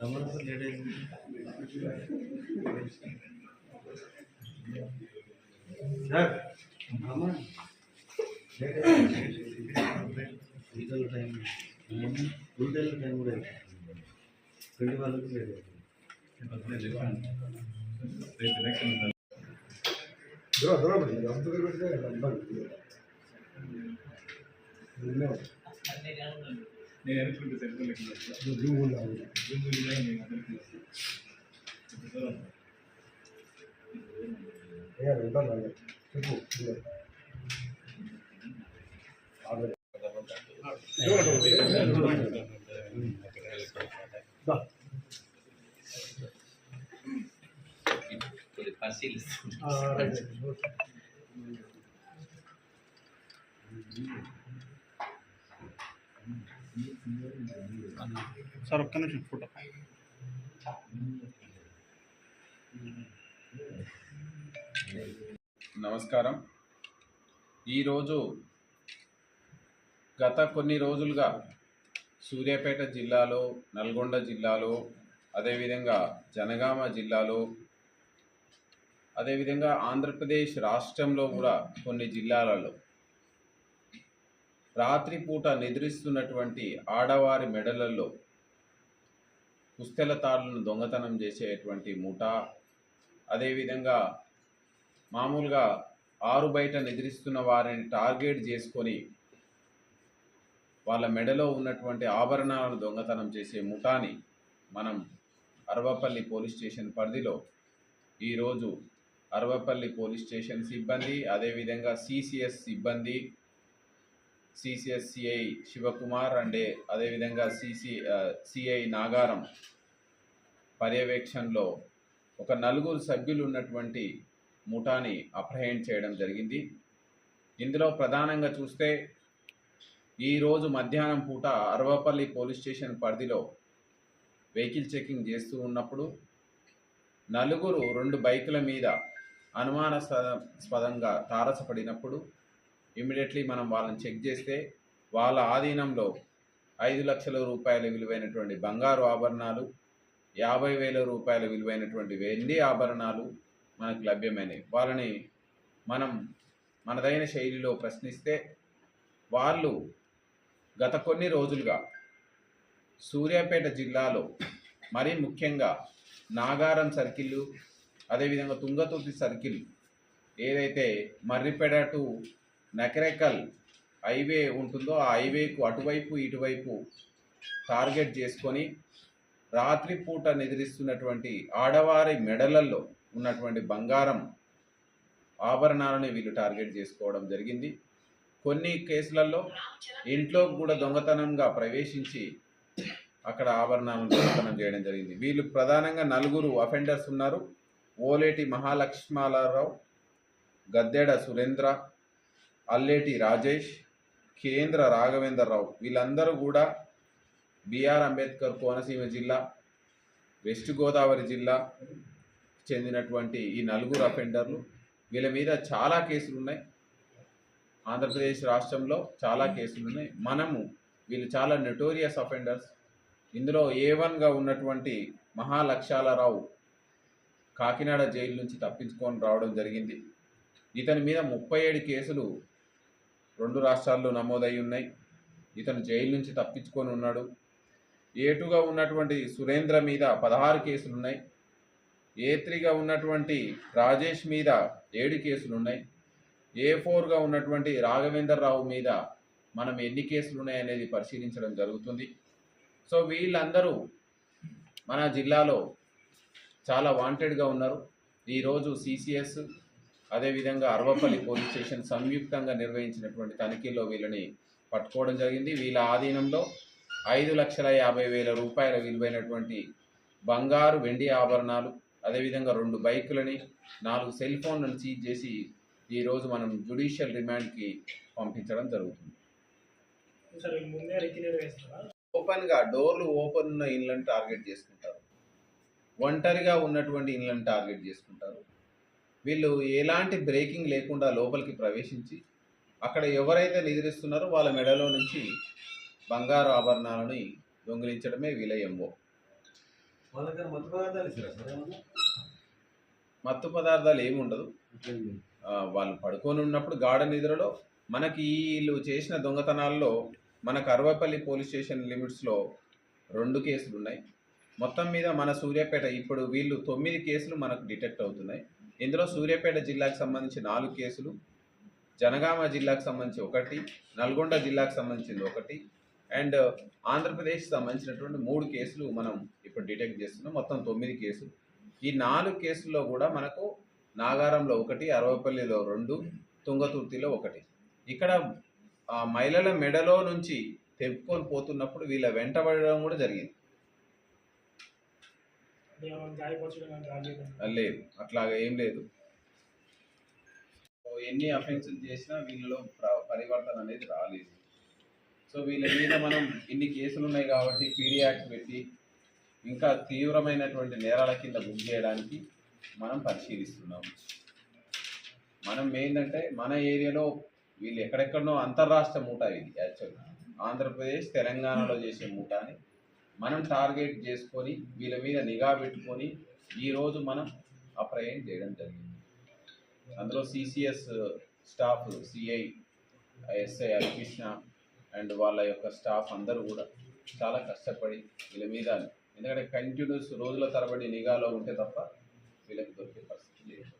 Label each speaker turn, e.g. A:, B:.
A: Ramanpur sir legal time legal time కూడా twenty వాళ్ళకి లేదు
B: దూరం దూరం అంత దూరం పెడితే ఇబ్బంది
C: నేను అనుకుంటే సెంట్రల్ లెక్కలు సార్ ఒక్క నిమిషం ఫోటో.
D: నమస్కారం. ఈరోజు గత కొన్ని రోజులుగా సూర్యాపేట జిల్లాలో నల్గొండ జిల్లాలో అదేవిధంగా జనగామ జిల్లాలో అదేవిధంగా ఆంధ్రప్రదేశ్ రాష్ట్రంలో కూడా కొన్ని జిల్లాలలో రాత్రిపూట నిద్రిస్తున్నటువంటి ఆడవారి మెడలలో పుస్తెల తాళ్ళను దొంగతనం చేసేటువంటి ముఠా అదేవిధంగా మామూలుగా ఆరు బయట నిద్రిస్తున్న వారిని టార్గెట్ చేసుకొని వాళ్ళ మెడలో ఉన్నటువంటి ఆభరణాలను దొంగతనం చేసే ముఠాని మనం అరవపల్లి పోలీస్ స్టేషన్ పరిధిలో ఈరోజు అరవపల్లి పోలీస్ స్టేషన్ సిబ్బంది అదేవిధంగా సిసిఎస్ సిబ్బంది సిసిఎస్సిఐ శివకుమార్ అండ్ అదేవిధంగా సిసి సిఐ నాగారం పర్యవేక్షణలో ఒక నలుగురు సభ్యులు ఉన్నటువంటి ముఠాని అప్రహెండ్ చేయడం జరిగింది. ఇందులో ప్రధానంగా చూస్తే ఈరోజు మధ్యాహ్నం పూట అరవపల్లి పోలీస్ స్టేషన్ పరిధిలో వెహికల్ చెకింగ్ చేస్తూ ఉన్నప్పుడు నలుగురు రెండు బైకుల మీద అనుమానాస్పదంగా తారసపడినప్పుడు ఇమీడియట్లీ మనం వాళ్ళని చెక్ చేస్తే వాళ్ళ ఆధీనంలో ఐదు లక్షల రూపాయల విలువైనటువంటి బంగారు ఆభరణాలు యాభై వేల రూపాయల విలువైనటువంటి వెండి ఆభరణాలు మనకు లభ్యమైనవి. వాళ్ళని మనం మనదైన శైలిలో ప్రశ్నిస్తే వాళ్ళు గత కొన్ని రోజులుగా సూర్యాపేట జిల్లాలో మరీ ముఖ్యంగా నాగారం సర్కిల్ అదేవిధంగా తుంగతుర్తి సర్కిల్ ఏదైతే మర్రిపేట టు నకరేకల్ హైవే ఉంటుందో ఆ హైవేకు అటువైపు ఇటువైపు టార్గెట్ చేసుకొని రాత్రిపూట నిద్రిస్తున్నటువంటి ఆడవారి మెడలల్లో ఉన్నటువంటి బంగారం ఆభరణాలను వీళ్ళు టార్గెట్ చేసుకోవడం జరిగింది. కొన్ని కేసులలో ఇంట్లో కూడా దొంగతనంగా ప్రవేశించి అక్కడ ఆభరణాలను దొంగతనం చేయడం జరిగింది. వీళ్ళు ప్రధానంగా నలుగురు అఫెండర్స్ ఉన్నారు. ఓలేటి మహాలక్ష్మాలరావు గద్దెడ సురేంద్ర అల్లేటి రాజేష్ కేంద్ర రాఘవేంద్రరావు వీళ్ళందరూ కూడా బిఆర్ అంబేద్కర్ కోనసీమ జిల్లా వెస్ట్ గోదావరి జిల్లా చెందినటువంటి ఈ నలుగురు అఫెండర్లు వీళ్ళ మీద చాలా కేసులు ఉన్నాయి. ఆంధ్రప్రదేశ్ రాష్ట్రంలో చాలా కేసులు ఉన్నాయి. మనము వీళ్ళు చాలా నెటోరియస్ అఫెండర్స్ ఇందులో ఏ వన్గా ఉన్నటువంటి మహాలక్ష్యాలరావు కాకినాడ జైలు నుంచి తప్పించుకొని రావడం జరిగింది. ఇతని మీద ముప్పై ఏడు కేసులు రెండు రాష్ట్రాల్లో నమోదై ఉన్నాయి. ఇతను జైలు నుంచి తప్పించుకొని ఉన్నాడు. ఏటుగా ఉన్నటువంటి సురేంద్ర మీద పదహారు కేసులు ఉన్నాయి ఏ త్రీగా ఉన్నటువంటి రాజేష్ మీద ఏడు కేసులు ఉన్నాయి ఏ ఫోర్గా ఉన్నటువంటి రాఘవేంద్రరావు మీద మనం ఎన్ని కేసులు ఉన్నాయనేది పరిశీలించడం జరుగుతుంది. సో వీళ్ళందరూ మన జిల్లాలో చాలా వాంటెడ్గా ఉన్నారు. ఈరోజు సిసిఎస్ అదేవిధంగా అరవపల్లి పోలీస్ స్టేషన్ సంయుక్తంగా నిర్వహించినటువంటి తనిఖీలో వీళ్ళని పట్టుకోవడం జరిగింది. వీళ్ళ ఆధీనంలో ఐదు లక్షల యాభై వేల రూపాయల విలువైనటువంటి బంగారు వెండి ఆభరణాలు అదేవిధంగా రెండు బైకులని నాలుగు సెల్ ఫోన్లను సీజ్ చేసి ఈరోజు మనం జుడిషియల్ రిమాండ్కి పంపించడం జరుగుతుంది. ఓపెన్గా డోర్లు ఓపెన్ ఉన్న ఇళ్ళని టార్గెట్ చేసుకుంటారు. ఒంటరిగా ఉన్నటువంటి ఇళ్ళని టార్గెట్ చేసుకుంటారు. వీళ్ళు ఎలాంటి బ్రేకింగ్ లేకుండా లోపలికి ప్రవేశించి అక్కడ ఎవరైతే నిద్రిస్తున్నారో వాళ్ళ మెడలో నుంచి బంగారు ఆభరణాలని దొంగిలించడమే
A: వాళ్ళకన్నా మత్తు పదార్థాలు
D: ఏమి ఉండదు. వాళ్ళు పడుకొని ఉన్నప్పుడు గాఢ నిద్రలో మనకి వీళ్ళు చేసిన దొంగతనాల్లో మనకు అరవపల్లి పోలీస్ స్టేషన్ లిమిట్స్లో రెండు కేసులు ఉన్నాయి మొత్తం మీద మన సూర్యాపేట ఇప్పుడు వీళ్ళు తొమ్మిది కేసులు మనకు డిటెక్ట్ అవుతున్నాయి. ఇందులో సూర్యాపేట జిల్లాకు సంబంధించి నాలుగు కేసులు జనగామ జిల్లాకు సంబంధించి ఒకటి నల్గొండ జిల్లాకు సంబంధించింది ఒకటి అండ్ ఆంధ్రప్రదేశ్కి సంబంధించినటువంటి మూడు కేసులు మనం ఇప్పుడు డిటెక్ట్ చేస్తున్నాం. మొత్తం తొమ్మిది కేసులు. ఈ నాలుగు కేసుల్లో కూడా మనకు నాగారంలో ఒకటి అరవపల్లిలో రెండు తుంగతుర్తిలో ఒకటి. ఇక్కడ మహిళల మెడలో నుంచి తెప్పుకొని పోతున్నప్పుడు వీళ్ళ వెంటబడడం కూడా జరిగింది
E: అంటే మనం గాయపరచడం కానీ రాలేదు
D: ఆ, లేదు. అట్లాగా ఏం లేదు. సో ఎన్ని అఫెన్స్ చేసినా వీళ్ళలో పరివర్తన అనేది రాలేదు. సో వీళ్ళ మీద మనం ఇన్ని కేసులు ఉన్నాయి కాబట్టి పీడీ యాక్ట్ పెట్టి ఇంకా తీవ్రమైనటువంటి నేరాల కింద బుక్ చేయడానికి మనం పరిశీలిస్తున్నాం మనం ఏంటంటే మన ఏరియాలో వీళ్ళు ఎక్కడెక్కడనో అంతర్రాష్ట్ర మూట ఇది యాక్చువల్గా. ఆంధ్రప్రదేశ్ తెలంగాణలో చేసే మూటాని మనం టార్గెట్ చేసుకొని వీళ్ళ మీద నిఘా పెట్టుకొని ఈరోజు మనం అప్రయం చేయడం జరిగింది. అందులో CCS staff CI SI Harikrishna and వాళ్ళ యొక్క స్టాఫ్ అందరూ కూడా చాలా కష్టపడి వీళ్ళ మీద ఎందుకంటే కంటిన్యూస్ రోజుల తరబడి నిఘాలో ఉంటే తప్ప వీళ్ళకి దొరికే పరిస్థితి లేదు.